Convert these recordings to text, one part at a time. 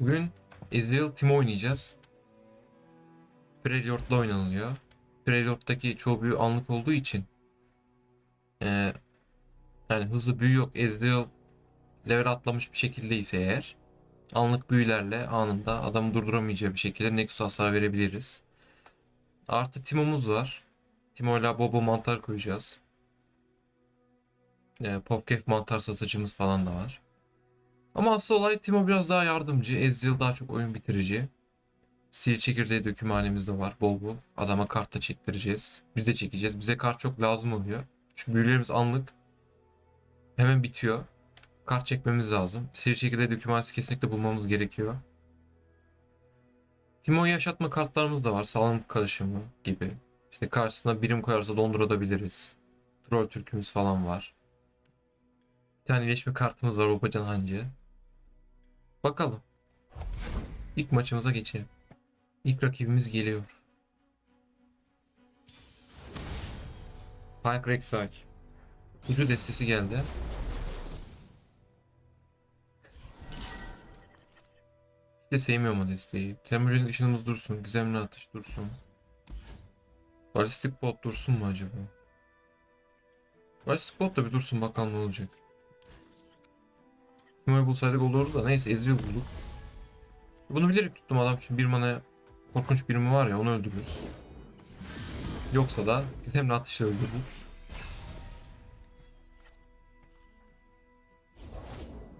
Bugün Ezreal Team oynayacağız. Freljord'la oynanılıyor. Freljord'daki çoğu büyü anlık olduğu için eee, yani hızlı büyü yok. Ezreal level atlamış bir şekilde ise eğer anlık büyülerle anında adamı durduramayacağı bir şekilde Nexus hasar verebiliriz. Artı Timo'muz var. Timo'yla Bobo mantar koyacağız. E, Pofkef mantar satıcımız falan da var. Ama asıl olay Timo biraz daha yardımcı. Ezreal daha çok oyun bitirici. Sil çekirdeği dökümhanemiz de var bol bol. Adama kart da çektireceğiz. Biz de çekeceğiz. Bize kart çok lazım oluyor. Çünkü büyülerimiz anlık. Hemen bitiyor. Kart çekmemiz lazım. Sil çekirdeği dökümhanesi kesinlikle bulmamız gerekiyor. Timo'yu yaşatma kartlarımız da var. Sağlam karışımı gibi. İşte karşısına birim koyarsa dondurabiliriz. Troll türkümüz falan var. Bir tane iyileşme kartımız var Babacan Hancı. Bakalım. İlk maçımıza geçelim. İlk rakibimiz geliyor. Pike Rek'Sai. Ucu destesi geldi. İşte sevmiyorum o desteği. Temur'un ışınımız dursun. Gizemli atış dursun. Balistik bot dursun mu acaba? Balistik bot da bir dursun bakalım ne olacak. Timo'yu bulsaydık olurdu da neyse Ezreal bulduk. Bunu bilerek tuttum adam için bir mana korkunç birimi var ya onu öldürürüz. Yoksa da gizemli atışla öldürürüz.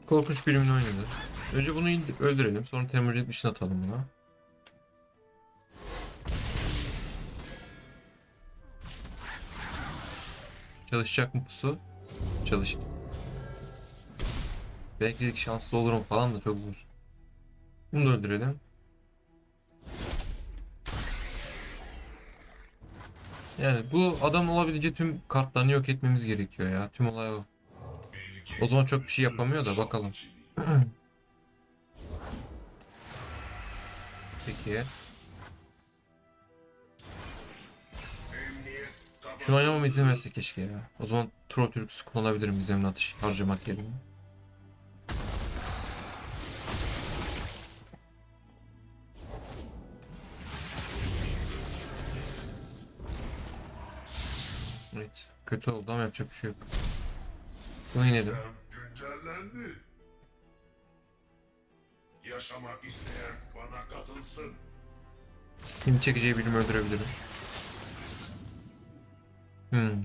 Korkunç birimini oynadı. Önce bunu indir, öldürelim sonra Temurcet işini atalım buna. Çalışacak mı pusu? Çalıştı. Belki dedik şanslı olurum falan da çok zor. Bunu da öldürelim. Yani bu adam olabileceği tüm kartlarını yok etmemiz gerekiyor ya. Tüm olay o. O zaman çok bir şey yapamıyor da bakalım. Peki. Şunu oynamama izin verse keşke ya. O zaman Troll Türk'üsü kullanabilirim gizemli atış harcamak yerine. Kötü oldu ama yapacak bir şey yok. Bunu inelim. Güncellendi. Yaşamak isteyen bana katılsın. Kim çekeceği birini öldürebilirim. Hmm.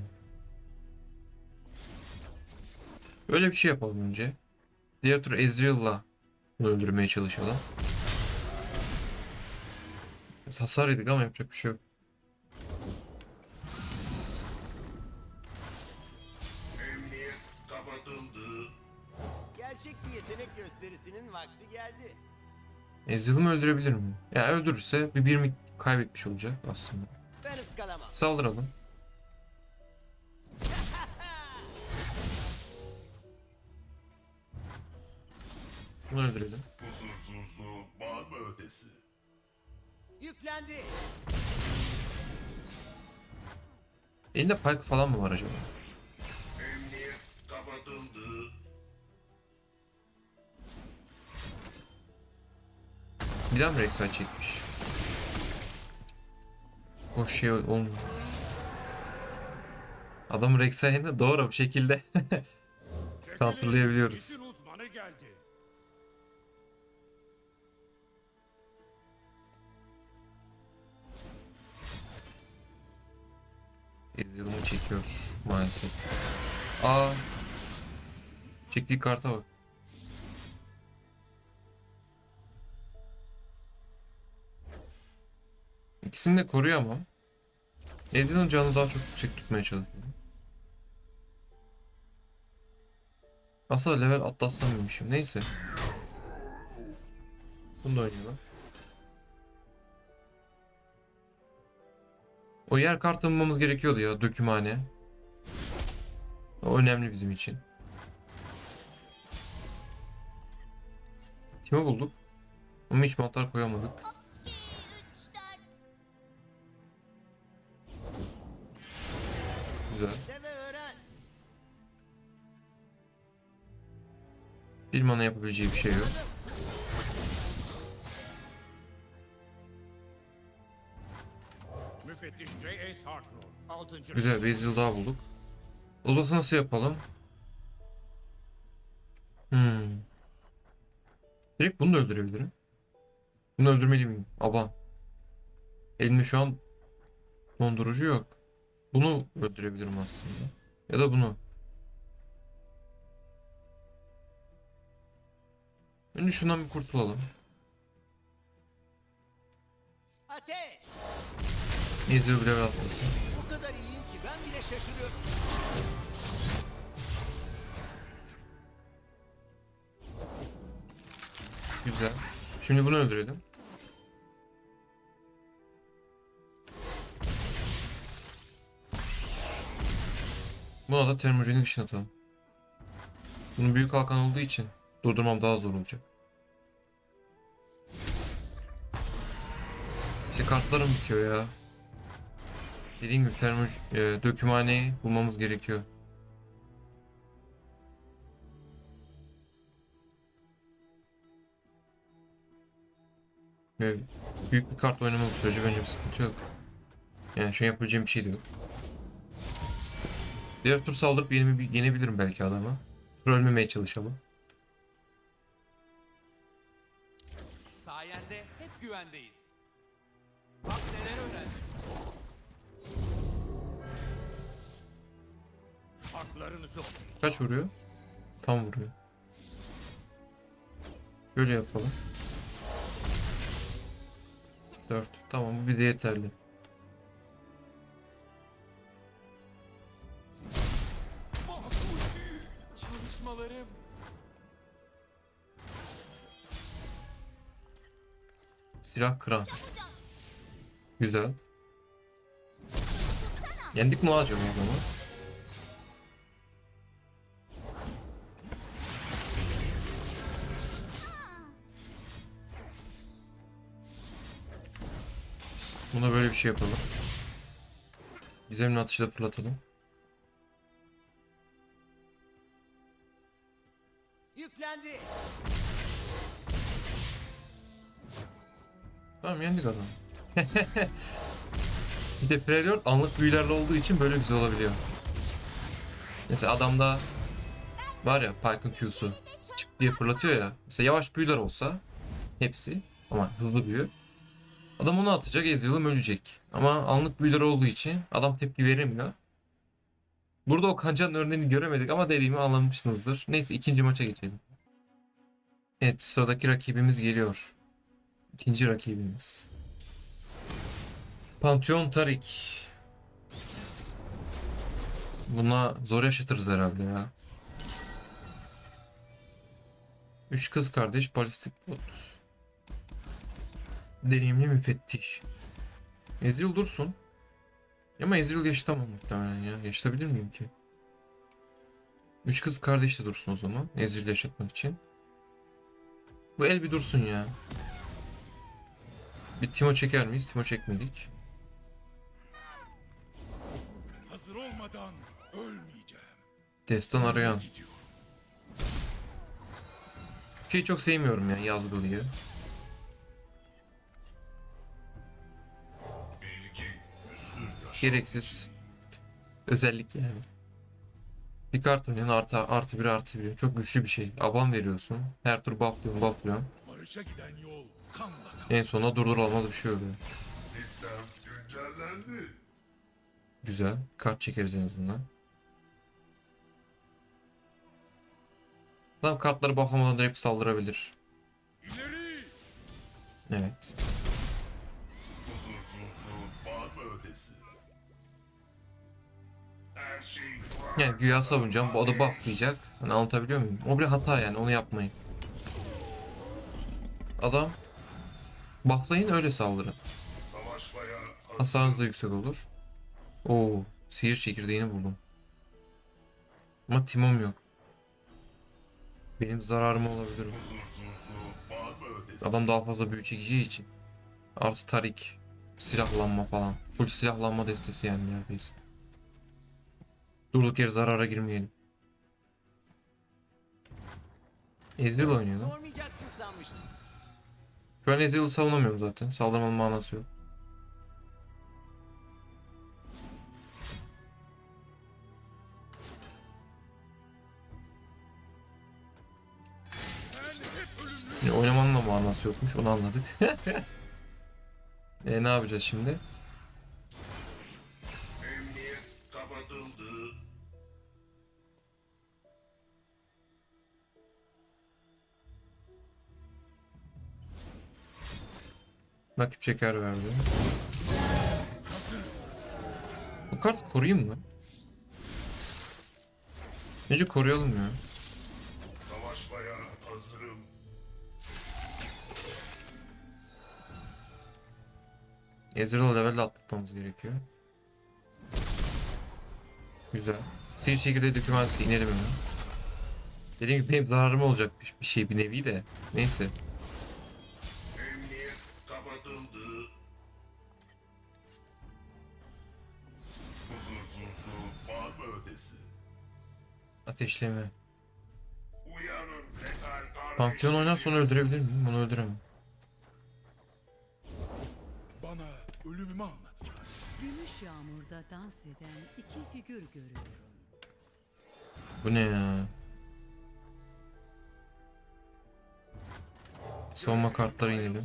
Öyle bir şey yapalım önce. Diğer tur Ezreal'la bunu öldürmeye çalışalım. Biz hasar yedik ama yapacak bir şey yok. Yetenek gösterisinin vakti geldi. Ezreal'ı mı öldürebilir mi? Ya öldürürse bir birimi kaybetmiş olacak aslında. Ben ıskalamam. Saldıralım. Bunu öldürelim. Huzursuzluğu mı ötesi? Yüklendi. Elinde Pyke falan mı var acaba? Daha mı Rek'Sai çekmiş? Hoş şey olmuyor. Adam Rek'Sai'ni doğru bir şekilde Counterlayabiliyoruz. Ezreal'ımı çekiyor maalesef. Aa. Çektiği karta bak. İkisini de koruyor ama. Ezreal'ın canını daha çok yüksek tutmaya çalışıyor. Aslında level atlatsam mıymışım. Neyse. Bunu da oynayalım. O yer kartı bulmamız gerekiyordu ya dökümhane. O önemli bizim için. Kimi bulduk? Ama hiç mantar koyamadık. Güzel. Bilmanın yapabileceği bir şey yok. Güzel bir daha bulduk. Olası nasıl yapalım? Hmm. Direkt bunu da öldürebilirim. Bunu öldürmeli miyim? Aban. Elimde şu an dondurucu yok. Bunu öldürebilirim aslında. Ya da bunu. Önce şundan bir kurtulalım. Ateş! Ezreal bir level atlasın. Bu kadar iyiyim ki ben bile şaşırıyorum. Güzel. Şimdi bunu öldürelim. Buna da termojenik ışın atalım. Bunun büyük kalkan olduğu için durdurmam daha zor olacak. İşte kartlarım bitiyor ya. Dediğim gibi termo e, dökümhaneyi bulmamız gerekiyor. Böyle büyük bir kart oynamalı sürece bence bir sıkıntı yok. Yani an yapabileceğim bir şey de yok. Diğer tur saldırıp yene, yenebilirim belki adama. Tur ölmemeye çalışalım. Sayende hep güvendeyiz. Bak neler öğrendim. Haklarınızı okuyun. Kaç vuruyor? Tam vuruyor. Şöyle yapalım. 4. Tamam bu bize yeterli. Silah kıran. Güzel. Yendik mi acaba o zaman? Buna böyle bir şey yapalım. Gizemli atışla fırlatalım. Tamam yendik adamı. bir de Predator anlık büyülerle olduğu için böyle güzel olabiliyor. Mesela adamda var ya Pyke'ın Q'su çık diye fırlatıyor ya. Mesela yavaş büyüler olsa hepsi ama hızlı büyü. Adam onu atacak Ezreal'ım ölecek. Ama anlık büyüler olduğu için adam tepki veremiyor. Burada o kancanın örneğini göremedik ama dediğimi anlamışsınızdır. Neyse ikinci maça geçelim. Evet sıradaki rakibimiz geliyor. İkinci rakibimiz. Pantheon Tarik. Buna zor yaşatırız herhalde ya. Üç kız kardeş balistik bot. Deneyimli müfettiş. Ezreal dursun. Ama Ezreal yaşatamam muhtemelen ya. Yaşatabilir miyim ki? Üç kız kardeş de dursun o zaman. Ezreal yaşatmak için. Bu el bir dursun ya. Bir Timo çeker miyiz? Timo çekmedik. Hazır olmadan ölmeyeceğim. Destan arayan. Şeyi çok sevmiyorum ya yazgılıyı. Gereksiz. Özellik yani. Bir kart oynayan artı, artı bir artı bir. Çok güçlü bir şey. Aban veriyorsun. Her tur bufflıyorsun bufflıyorsun. Barışa giden yol En sonunda durdurulamaz bir şey oluyor. Sistem güncellendi. Güzel. Kart çekeriz en azından. Adam kartları bufflamadan direkt saldırabilir. İleri! Evet. Şey Yani güya savunacağım. Bu adı bufflayacak. Hani anlatabiliyor muyum? O bir hata yani. Onu yapmayın. Adam bufflayın öyle saldırın. Hasarınız da yüksek olur. Oo, sihir çekirdeğini buldum. Ama timom yok. Benim zararım olabilir. Adam daha fazla büyü çekeceği için. Artı tarik. Silahlanma falan. Full silahlanma destesi yani neredeyse. Durduk yere zarara girmeyelim. Ezreal oynuyor lan. Şu an Ezreal'ı savunamıyorum zaten. Saldırmanın manası yok. Yani oynamanın da manası yokmuş. Onu anladık. e ne yapacağız şimdi? Nakip şeker verdi. Bu kartı koruyayım mı? Bence koruyalım ya. Savaşmaya hazırım. Ezreal'ı level atlatmamız gerekiyor. Güzel. Sil çekirdeği dokümansı inelim hemen. Dediğim gibi benim zararım olacak bir şey bir nevi de. Neyse. Ateşleme. Pantheon oynar sonra öldürebilir miyim? Bunu öldüremem. Bana ölümümü anlatma. Gümüş yağmurda dans eden iki figür görüyorum. Bu ne ya? Savunma kartları etmek.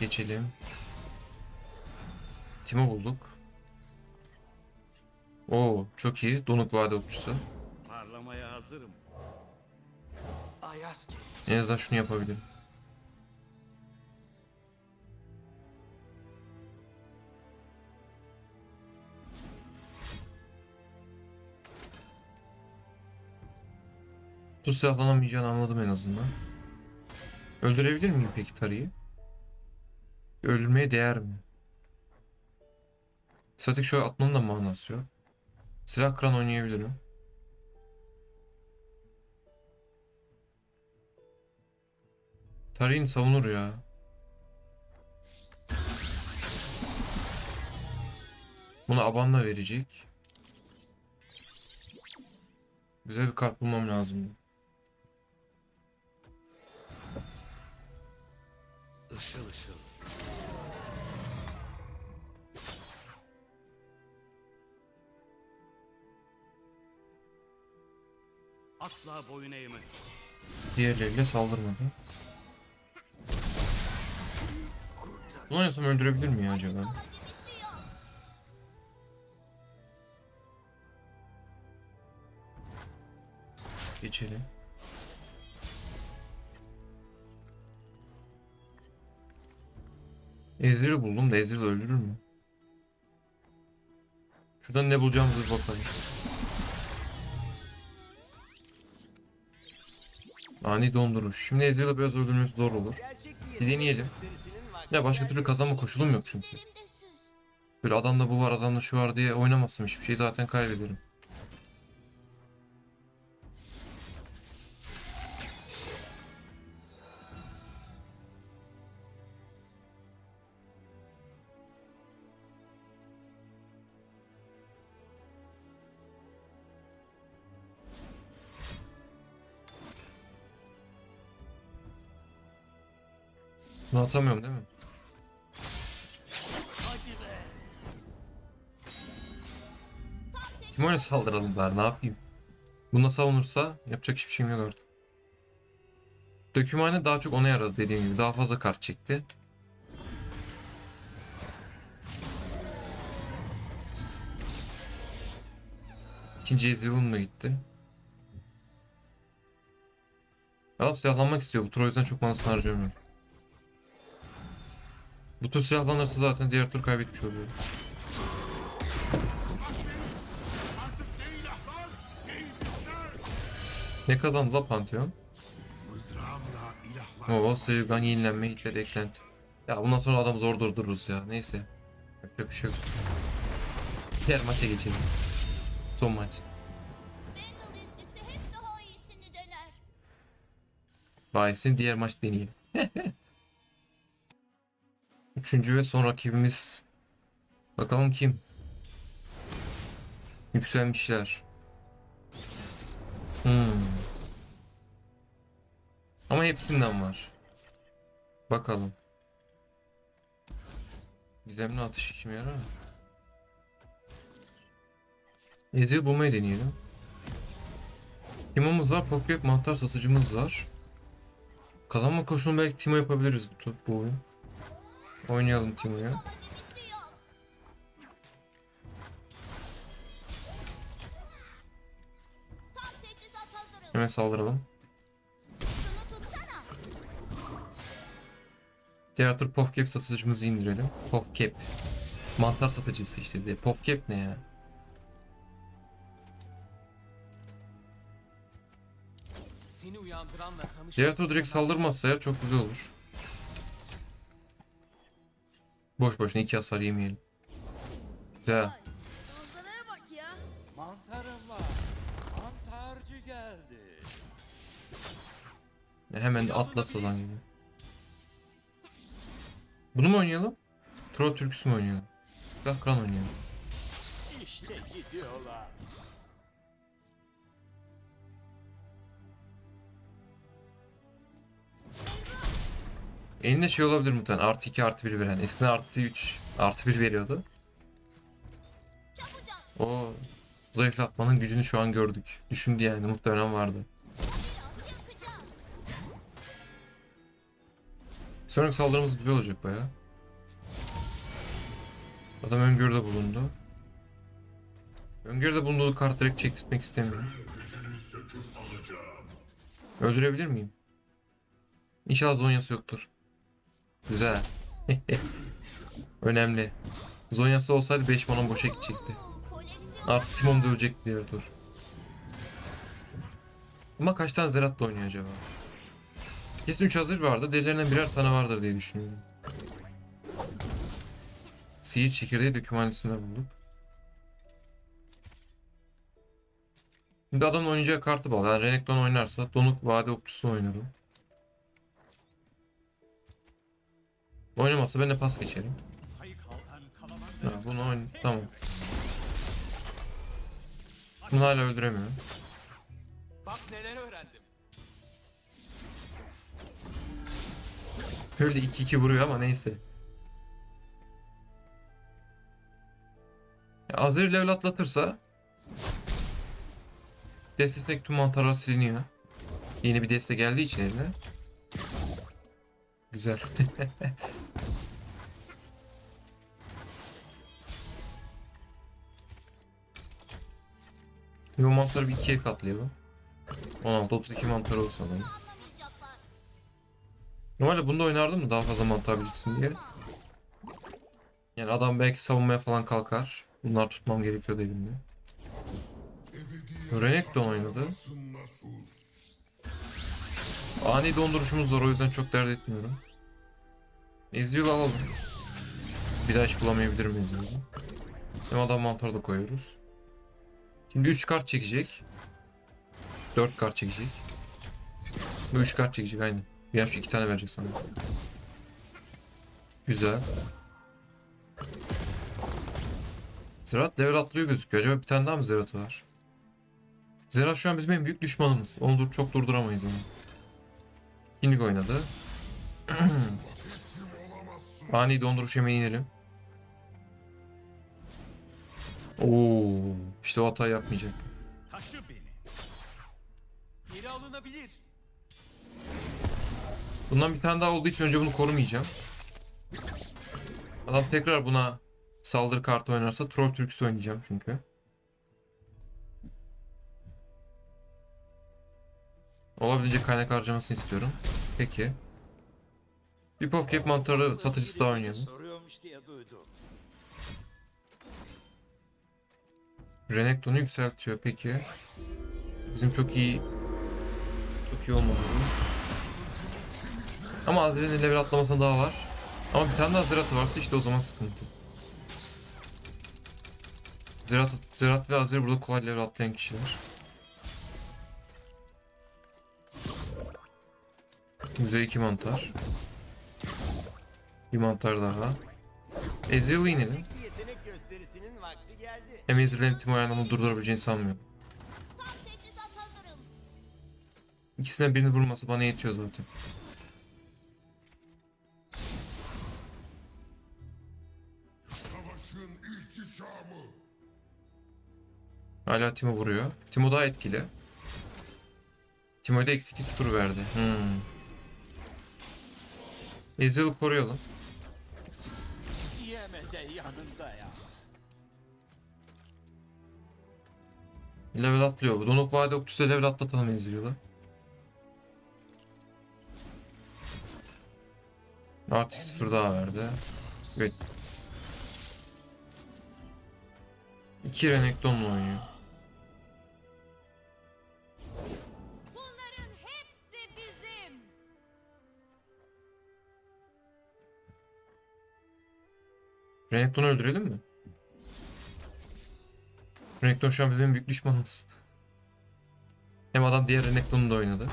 Geçelim. Timo bulduk. Oo çok iyi. Donuk vade okçusu. Parlamaya hazırım. Ayaz kes. En azından şunu yapabilirim. Bu silahlanamayacağını anladım en azından. Öldürebilir miyim peki Tari'yi? Öldürmeye değer mi? Statik şöyle atmanın da manası yok. Silah kıran oynayabilirim. Tarihin savunur ya. Bunu Aban'la verecek. Güzel bir kart bulmam lazım. Işıl ışıl. Asla boyun eğme. Diğerleriyle saldırmadı. Bunu oynasam öldürebilir mi ya acaba? Geçelim. Ezreal'i buldum da Ezreal öldürür mü? Şuradan ne bulacağımızı bakalım. Ani donduruş. Şimdi Ezreal'ı biraz öldürmesi zor olur. Bir deneyelim. Ya başka türlü kazanma koşulum yok çünkü. Böyle adamda bu var adamda şu var diye oynamazsam hiçbir şey zaten kaybederim. Bunu atamıyorum değil mi? Timo'ya saldıralım bari ne yapayım? Buna savunursa yapacak hiçbir şeyim yok artık. Dökümhane daha çok ona yaradı dediğim gibi. Daha fazla kart çekti. İkinci Ezreal'ın da gitti. Adam silahlanmak istiyor. Bu tur o yüzden çok manasını harcıyorum. Bu tur silahlanırsa zaten diğer tur kaybetmiş oluyor. Ne kazandı la Pantheon? Nova, Sıyırgan, yenilenme, hitlere eklenti. Ya bundan sonra adamı zor durdururuz ya. Neyse. Yapacak bir şey yok. Diğer maça geçelim. Son maç. Bahis'in diğer maç deneyelim. Üçüncü ve son rakibimiz. Bakalım kim? Yükselmişler. Hmm. Ama hepsinden var. Bakalım. Gizemli atış işime yarar mı? Ezreal bulmayı deneyelim. Timo'muz var. Pokeball mantar satıcımız var. Kazanma koşunu belki Timo yapabiliriz bu, bu oyun. Oynayalım Timo'yu. Hemen saldıralım. Diğer tur Pofcap satıcımızı indirelim. Pofcap. Mantar satıcısı işte diye. Pofcap ne ya? Diğer tur direkt saldırmazsa eğer çok güzel olur. Boş boşuna iki hasar yemeyelim. Güzel. Manzaraya bak ya. Mantarım var. Mantarcı geldi. Hemen de atla sazan gibi. Bunu mu oynayalım? Troll türküsü mü oynayalım? Gel kran oynayalım. İşte gidiyorlar. Elinde şey olabilir muhtemelen. Artı 2 artı 1 veren. Eskiden artı 3 artı 1 veriyordu. O zayıflatmanın gücünü şu an gördük. Düşündü yani muhtemelen vardı. Sonraki saldırımız güzel olacak baya. Adam öngörüde bulundu. Öngörüde bulunduğu kart direkt çektirtmek istemiyorum. Öldürebilir miyim? İnşallah zonyası yoktur. Güzel. Önemli. Zonyası olsaydı 5 manon boşa gidecekti. Artık Timom da ölecek diğer tur. Ama kaç tane Zerat da oynuyor acaba? Kesin 3 hazır vardı. Derilerinden birer tane vardır diye düşünüyorum. Sihir çekirdeği dökümhanesinde bulduk. Şimdi adamın oynayacağı kartı bağlı. Yani Renekton oynarsa Donuk Vade Okçusu oynarım. Oynamazsa ben de pas geçerim. Ha, bunu oyn... Tamam. Bunu hala öldüremiyorum. Bak neler öğrendim. Öyle 2-2 vuruyor ama neyse. Ya Azir level atlatırsa destesindeki tüm mantarlar siliniyor. Yeni bir deste geldiği için eline. Güzel. Yo mantarı bir ikiye katlayalım. 16-32 mantar olsun adamın. Normalde bunda oynardım da daha fazla mantar biriksin diye. Yani adam belki savunmaya falan kalkar. Bunlar tutmam gerekiyor elimde. Renekton oynadı. Ani donduruşumuz var o yüzden çok dert etmiyorum. Ezreal alalım. Bir daha hiç bulamayabilirim Ezreal'ı. Hem adam mantarı da koyuyoruz. Şimdi 3 kart çekecek. 4 kart çekecek. Bu 3 kart çekecek. Bir an şu 2 tane verecek sana. Güzel. Zerat level atlıyor gözüküyor. Acaba bir tane daha mı Zerat var? Zerat şu an bizim en büyük düşmanımız. Onu dur çok durduramayız onu. Kinlik oynadı. Ani donduruş yemeğe inelim. Oo, işte o hatayı yapmayacak. taşı beni. Geri alınabilir. Bundan bir tane daha olduğu için önce bunu korumayacağım. Adam tekrar buna saldırı kartı oynarsa troll türküsü oynayacağım çünkü. Olabildiğince kaynak harcamasını istiyorum. Peki. Bir Pofcap mantarı satıcısı daha oynayalım. Soruyormuş diye duydum. Renekton'u yükseltiyor peki. Bizim çok iyi çok iyi olmadı. bu. Ama Azir'in level atlamasına daha var. Ama bir tane daha Zerat'ı varsa işte o zaman sıkıntı. Zerat, Zerat ve Azir burada kolay level atlayan kişiler. Güzel iki mantar. Bir mantar daha. Ezreal'ı inelim. Ezreal'in Timo ayağını durdurabileceğini sanmıyorum. İkisinden birini vurması bana yetiyor zaten. Hala Timo vuruyor. Timo daha etkili. Timo'da eksi 2-0 verdi. Hmm. Ezreal'ı koruyalım. Yeme de yanında ya. Level atlıyor. Donuk vade okçusu level atlatalım Ezreal'ı. Artık 0 daha verdi. Evet. İki Renekton'la oynuyor. Renekton'u öldürelim mi? Renekton şu an bizim büyük düşmanımız. Hem adam diğer Renekton'u da oynadı.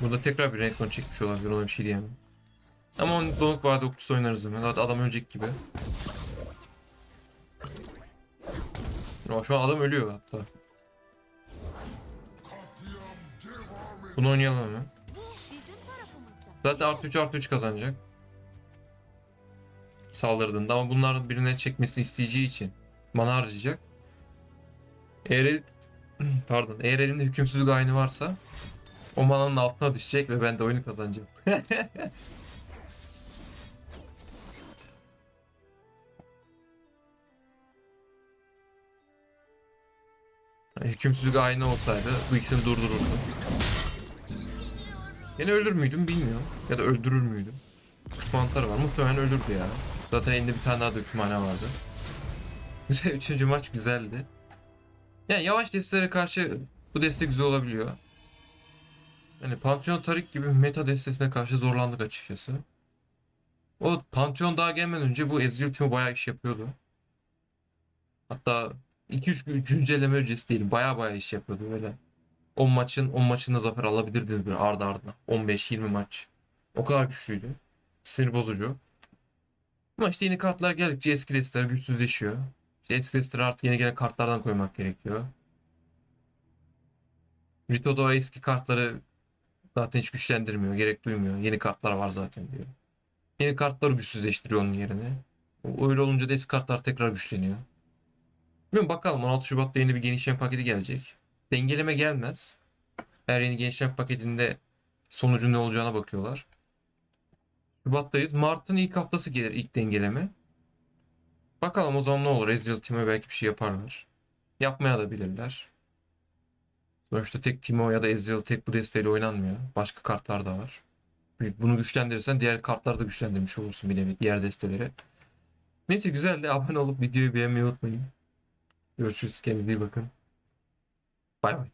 Burada tekrar bir Renekton çekmiş olabilir ona bir şey diyemem. Ama onu Donuk Vade okçusu oynarız hemen. Zaten adam ölecek gibi. Ama şu an adam ölüyor hatta. Bunu oynayalım hemen. Zaten artı 3 artı 3 kazanacak. Saldırdığında ama bunların birine çekmesini isteyeceği için mana harcayacak. Eğer el- pardon eğer elimde hükümsüzlük aynı varsa o mananın altına düşecek ve ben de oyunu kazanacağım. Hükümsüzlük aynı olsaydı bu ikisini durdururdu. Yine ölür müydüm bilmiyorum. Ya da öldürür müydüm? Mantarı var. Muhtemelen ölürdü ya. Zaten elinde bir tane daha dökümhane vardı. Üçüncü maç güzeldi. Yani yavaş destelere karşı bu deste güzel olabiliyor. Yani Pantheon Tarik gibi meta destesine karşı zorlandık açıkçası. O Pantheon daha gelmeden önce bu Ezreal timi bayağı iş yapıyordu. Hatta 2-3 gün güncelleme öncesi değil. Bayağı bayağı iş yapıyordu böyle. 10 maçın 10 maçında zafer alabilirdiniz bir ardı ardına. 15-20 maç. O kadar güçlüydü. Sinir bozucu. Ama işte yeni kartlar geldikçe eski desteler güçsüzleşiyor. İşte eski desteleri artık yeni gelen kartlardan koymak gerekiyor. Rito da o eski kartları zaten hiç güçlendirmiyor. Gerek duymuyor. Yeni kartlar var zaten diyor. Yeni kartları güçsüzleştiriyor onun yerine. Öyle olunca da eski kartlar tekrar güçleniyor. Bilmiyorum bakalım 16 Şubat'ta yeni bir genişleme paketi gelecek. Dengeleme gelmez. Her yeni gençler paketinde sonucun ne olacağına bakıyorlar. Şubat'tayız. Mart'ın ilk haftası gelir ilk dengeleme. Bakalım o zaman ne olur. Ezreal Team'e belki bir şey yaparlar. Yapmaya da bilirler. Sonuçta tek Timo ya da Ezreal tek bu desteğiyle oynanmıyor. Başka kartlar da var. Bunu güçlendirirsen diğer kartları da güçlendirmiş olursun nevi. Diğer desteleri. Neyse güzel de abone olup videoyu beğenmeyi unutmayın. Görüşürüz. Kendinize iyi bakın. Bay bay.